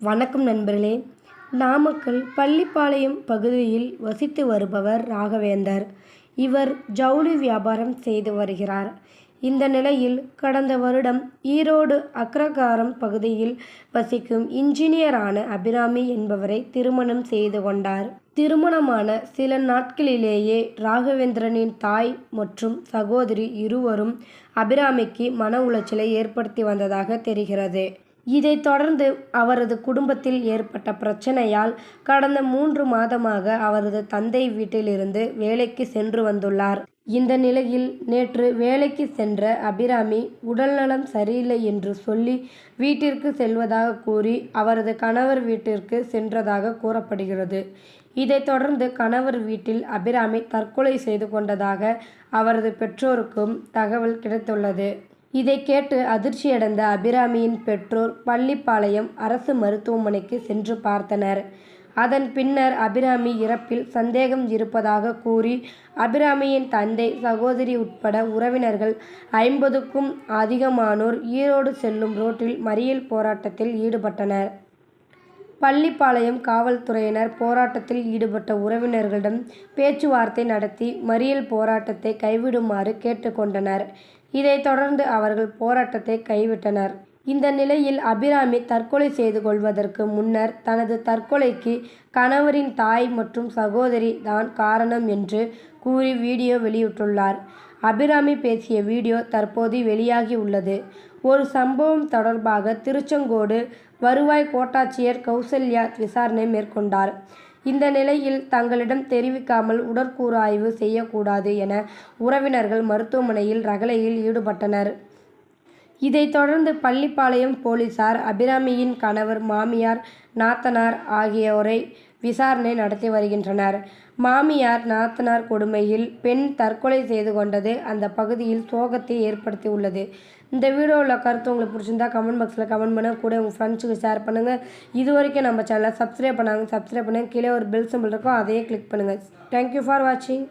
வணக்கம் நண்பர்களே. நாமக்கல் பள்ளிப்பாளையம் பகுதியில் வசித்து வருபவர் ராகவேந்தர். இவர் ஜவுளி வியாபாரம் செய்து வருகிறார். இந்த நிலையில் கடந்த வருடம் ஈரோடு அக்ரகாரம் பகுதியில் வசிக்கும் இன்ஜினியரான அபிராமி என்பவரை திருமணம் செய்து கொண்டார். திருமணமான சில நாட்களிலேயே ராகவேந்திரனின் தாய் மற்றும் சகோதரி இருவரும் அபிராமிக்கு மன உளைச்சலை ஏற்படுத்தி வந்ததாக தெரிகிறது. இதைத் தொடர்ந்து அவரது குடும்பத்தில் ஏற்பட்ட பிரச்சனையால் கடந்த மூன்று மாதமாக அவரது தந்தை வீட்டிலிருந்து வேலைக்கு சென்று வந்துள்ளார். இந்த நிலையில் நேற்று வேலைக்கு சென்ற அபிராமி உடல்நலம் சரியில்லை என்று சொல்லி வீட்டிற்கு செல்வதாக கூறி அவரது கணவர் வீட்டிற்கு சென்றதாக கூறப்படுகிறது. இதைத் தொடர்ந்து கணவர் வீட்டில் அபிராமி தற்கொலை செய்து கொண்டதாக அவரது பெற்றோருக்கும் தகவல் கிடைத்துள்ளது. இதை கேட்டு அதிர்ச்சியடைந்த அபிராமியின் பெற்றோர் பள்ளிப்பாளையம் அரசு மருத்துவமனைக்கு சென்று பார்த்தனர். அதன் பின்னர் அபிராமி இறப்பில் சந்தேகம் இருப்பதாக கூறி அபிராமியின் தந்தை சகோதரி உட்பட உறவினர்கள் ஐம்பதுக்கும் அதிகமானோர் ஈரோடு செல்லும் ரோட்டில் மறியல் போராட்டத்தில் ஈடுபட்டனர். பள்ளிப்பாளையம் காவல்துறையினர் போராட்டத்தில் ஈடுபட்ட உறவினர்களிடம் பேச்சுவார்த்தை நடத்தி மறியல் போராட்டத்தை கைவிடுமாறு கேட்டுக்கொண்டனர். இதைத் தொடர்ந்து அவர்கள் போராட்டத்தை கைவிட்டனர். இந்த நிலையில் அபிராமி தற்கொலை செய்து கொள்வதற்கு முன்னர் தனது தற்கொலைக்கு கணவரின் தாய் மற்றும் சகோதரி தான் காரணம் என்று கூறி வீடியோ வெளியிட்டுள்ளார். அபிராமி பேசிய வீடியோ தற்போது வெளியாகி உள்ளது. ஒரு சம்பவம் தொடர்பாக திருச்செங்கோடு வருவாய் கோட்டாட்சியர் கௌசல்யா விசாரணை மேற்கொண்டார். இந்த நிலையில் தங்களிடம் தெரிவிக்காமல் உடற்கூறு ஆய்வு செய்யக்கூடாது என உறவினர்கள் மருத்துவமனையில் ரகளையில் ஈடுபட்டனர். இதைத் தொடர்ந்து பள்ளிப்பாளையம் போலீசார் அபிராமியின் கணவர் மாமியார் நாத்தனார் ஆகியோரை விசாரணை நடத்தி வருகின்றனர். மாமியார் நாத்தனார் கொடுமையில் பெண் தற்கொலை செய்து கொண்டது அந்த பகுதியில் சோகத்தை ஏற்படுத்தி உள்ளது. இந்த வீடியோவில் கருத்து உங்களுக்கு பிடிச்சிருந்தா கமெண்ட் பாக்ஸில் கமெண்ட் பண்ணுங்கள் கூட உங்கள் ஃப்ரெண்ட்ஸுக்கு ஷேர் பண்ணுங்கள் இது வரைக்கும் நம்ம சேனலை சப்ஸ்கிரைப் பண்ணாங்க சப்ஸ்கிரைப் பண்ணுங்கள் கீழே ஒரு பெல் சிம்பிள் இருக்கும். அதையே கிளிக் பண்ணுங்கள் தேங்க்யூ ஃபார் வாட்சிங்